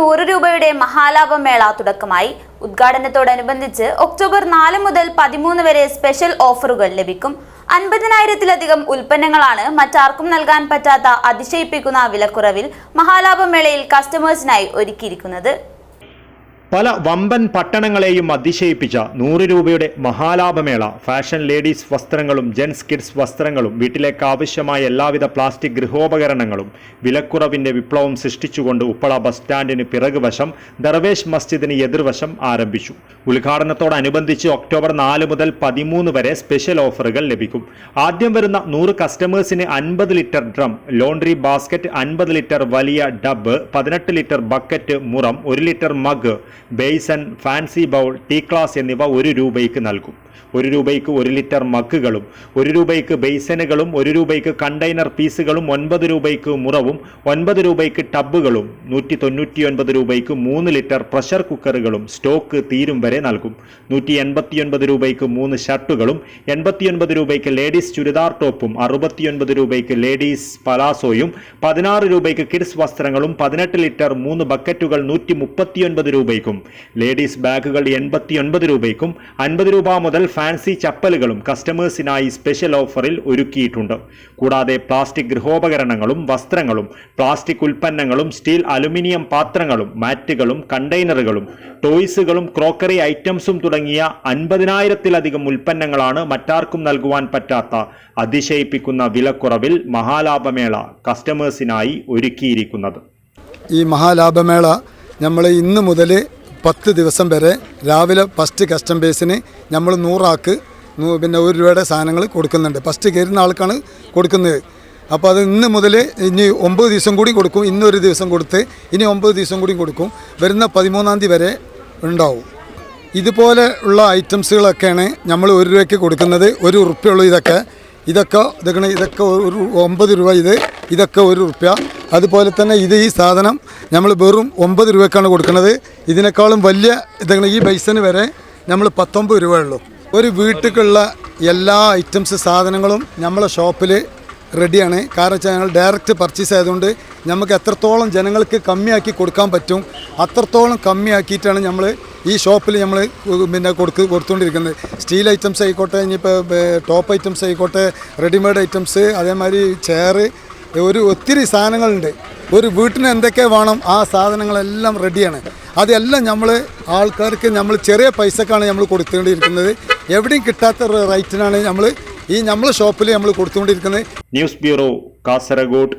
നൂറ് രൂപയുടെ മഹാലാഭം മേള തുടക്കമായി. ഉദ്ഘാടനത്തോടനുബന്ധിച്ച് ഒക്ടോബർ നാല് മുതൽ പതിമൂന്ന് വരെ സ്പെഷ്യൽ ഓഫറുകൾ ലഭിക്കും. അൻപതിനായിരത്തിലധികം ഉൽപ്പന്നങ്ങളാണ് മറ്റാർക്കും നൽകാൻ പറ്റാത്ത അതിശയിപ്പിക്കുന്ന വിലക്കുറവിൽ മഹാലാഭമേളയിൽ കസ്റ്റമേഴ്സിനായി ഒരുക്കിയിരിക്കുന്നത്. പല വമ്പൻ പട്ടണങ്ങളെയും അതിശയിപ്പിച്ച നൂറ് രൂപയുടെ മഹാലാഭമേള. ഫാഷൻ ലേഡീസ് വസ്ത്രങ്ങളും ജെൻസ് കിഡ്സ് വസ്ത്രങ്ങളും വീട്ടിലേക്ക് ആവശ്യമായ എല്ലാവിധ പ്ലാസ്റ്റിക് ഗൃഹോപകരണങ്ങളും വിലക്കുറവിന്റെ വിപ്ലവം സൃഷ്ടിച്ചുകൊണ്ട് ഉപ്പള ബസ് സ്റ്റാൻഡിന് പിറകുവശം ദർവേഷ് മസ്ജിദിന് എതിർവശം ആരംഭിച്ചു. ഉദ്ഘാടനത്തോടനുബന്ധിച്ച് ഒക്ടോബർ നാല് മുതൽ പതിമൂന്ന് വരെ സ്പെഷ്യൽ ഓഫറുകൾ ലഭിക്കും. ആദ്യം വരുന്ന നൂറ് കസ്റ്റമേഴ്സിന് അൻപത് ലിറ്റർ ഡ്രം ലോണ്ടറി ബാസ്ക്കറ്റ് അൻപത് ലിറ്റർ വലിയ ഡബ് പതിനെട്ട് ലിറ്റർ ബക്കറ്റ് മുറം ഒരു litre mug basin fancy bowl tea glass എന്നിവ ഒരു രൂപയ്ക്ക് നൽകും. ഒരു രൂപയ്ക്ക് ഒരു ലിറ്റർ മഗ്ഗുകളും ഒരു രൂപയ്ക്ക് ബേസനുകളും ഒരു രൂപയ്ക്ക് കണ്ടെയ്നർ പീസുകളും ഒൻപത് രൂപയ്ക്ക് മുറവും ഒൻപത് രൂപയ്ക്ക് ടബുകളും നൂറ്റി തൊണ്ണൂറ്റി ഒൻപത് രൂപയ്ക്ക് മൂന്ന് ലിറ്റർ പ്രഷർ കുക്കറുകളും സ്റ്റോക്ക് തീരും വരെ നൽകും. നൂറ്റി എൺപത്തിയൊൻപത് രൂപയ്ക്ക് മൂന്ന് ഷർട്ടുകളും എൺപത്തിയൊൻപത് രൂപയ്ക്ക് ലേഡീസ് ചുരിദാർ ടോപ്പും അറുപത്തിയൊൻപത് രൂപയ്ക്ക് ലേഡീസ് പലാസോയും പതിനാറ് രൂപയ്ക്ക് കിഡ്സ് വസ്ത്രങ്ങളും പതിനെട്ട് ലിറ്റർ മൂന്ന് ബക്കറ്റുകൾ നൂറ്റി മുപ്പത്തിയൊൻപത് രൂപയ്ക്കും ലേഡീസ് ബാഗുകൾ എൺപത്തിയൊൻപത് രൂപയ്ക്കും അൻപത് രൂപ മുതൽ ഫാൻസി ചപ്പലുകളും കസ്റ്റമേഴ്സിനായി സ്പെഷ്യൽ ഓഫറിൽ ഒരുക്കിയിട്ടുണ്ട്. കൂടാതെ പ്ലാസ്റ്റിക് ഗൃഹോപകരണങ്ങളും വസ്ത്രങ്ങളും പ്ലാസ്റ്റിക് ഉൽപ്പന്നങ്ങളും സ്റ്റീൽ അലുമിനിയം പാത്രങ്ങളും മാറ്റുകളും കണ്ടെയ്നറുകളും ടോയ്സുകളും ക്രോക്കറി ഐറ്റംസും തുടങ്ങിയ അൻപതിനായിരത്തിലധികം ഉൽപ്പന്നങ്ങളാണ് മറ്റാർക്കും നൽകുവാൻ പറ്റാത്ത അതിശയിപ്പിക്കുന്ന വിലക്കുറവിൽ മഹാലാഭമേള കസ്റ്റമേഴ്സിനായി ഒരുക്കിയിരിക്കുന്നത്. ഈ മഹാലാഭമേള നമ്മൾ ഇന്ന് മുതൽ പത്ത് ദിവസം വരെ രാവിലെ ഫസ്റ്റ് കസ്റ്റമേഴ്സിന് നമ്മൾ നൂറാക്ക് പിന്നെ ഒരു രൂപയുടെ സാധനങ്ങൾ കൊടുക്കുന്നുണ്ട്. ഫസ്റ്റ് കയറുന്ന ആൾക്കാണ് കൊടുക്കുന്നത്. അപ്പോൾ അത് ഇന്ന് മുതൽ ഇനി ഒമ്പത് ദിവസം കൂടി കൊടുക്കും. ഇന്നൊരു ദിവസം കൊടുത്ത് ഇനി ഒമ്പത് ദിവസം കൂടി കൊടുക്കും. വരുന്ന പതിമൂന്നാം തീയതി വരെ ഉണ്ടാവും. ഇതുപോലെ ഉള്ള ഐറ്റംസുകളൊക്കെയാണ് നമ്മൾ ഒരു രൂപയ്ക്ക് കൊടുക്കുന്നത്. ഒരു ഉറുപ്പുള്ളൂ ഇതൊക്കെ. ഇതൊക്കെ ഇതൊക്കെ ഇതൊക്കെ ഒരു ഒമ്പത് രൂപ ഇത് ഇതൊക്കെ ഒരു റുപ്യ. അതുപോലെ തന്നെ ഇത് ഈ സാധനം നമ്മൾ വെറും ഒമ്പത് രൂപയ്ക്കാണ് കൊടുക്കുന്നത്. ഇതിനേക്കാളും വലിയ ഇതാണ് ഈ ബൈസന് വരെ നമ്മൾ പത്തൊമ്പത് രൂപ ഉള്ളൂ ഒരു വീട്ടിലേക്കുള്ള എല്ലാ ഐറ്റംസ് സാധനങ്ങളും നമ്മളെ ഷോപ്പിൽ റെഡിയാണ്. കാരണം വെച്ചാൽ ഞങ്ങൾ ഡയറക്റ്റ് പർച്ചേസ് ആയതുകൊണ്ട് നമുക്ക് എത്രത്തോളം ജനങ്ങൾക്ക് കമ്മിയാക്കി കൊടുക്കാൻ പറ്റും അത്രത്തോളം കമ്മിയാക്കിയിട്ടാണ് നമ്മൾ ഈ ഷോപ്പിൽ നമ്മൾ പിന്നെ കൊടുക്ക് കൊടുത്തുകൊണ്ടിരിക്കുന്നത്. സ്റ്റീൽ ഐറ്റംസ് ആയിക്കോട്ടെ ഇനിയിപ്പോൾ ടോപ്പ് ഐറ്റംസ് ആയിക്കോട്ടെ റെഡിമെയ്ഡ് ഐറ്റംസ് അതേമാതിരി ചെയറ് ഒരു ഒത്തിരി സാധനങ്ങളുണ്ട്. ഒരു വീട്ടിന് എന്തൊക്കെ വേണം ആ സാധനങ്ങളെല്ലാം റെഡിയാണ് അതെല്ലാം നമ്മൾ ആൾക്കാർക്ക് നമ്മൾ ചെറിയ പൈസക്കാണ് നമ്മൾ കൊടുത്തുകൊണ്ടിരിക്കുന്നത്. എവിടെയും കിട്ടാത്ത റേറ്റിനാണ് നമ്മൾ ഈ നമ്മളെ ഷോപ്പിൽ നമ്മൾ കൊടുത്തുകൊണ്ടിരിക്കുന്നത്. News bureau Kasaragod.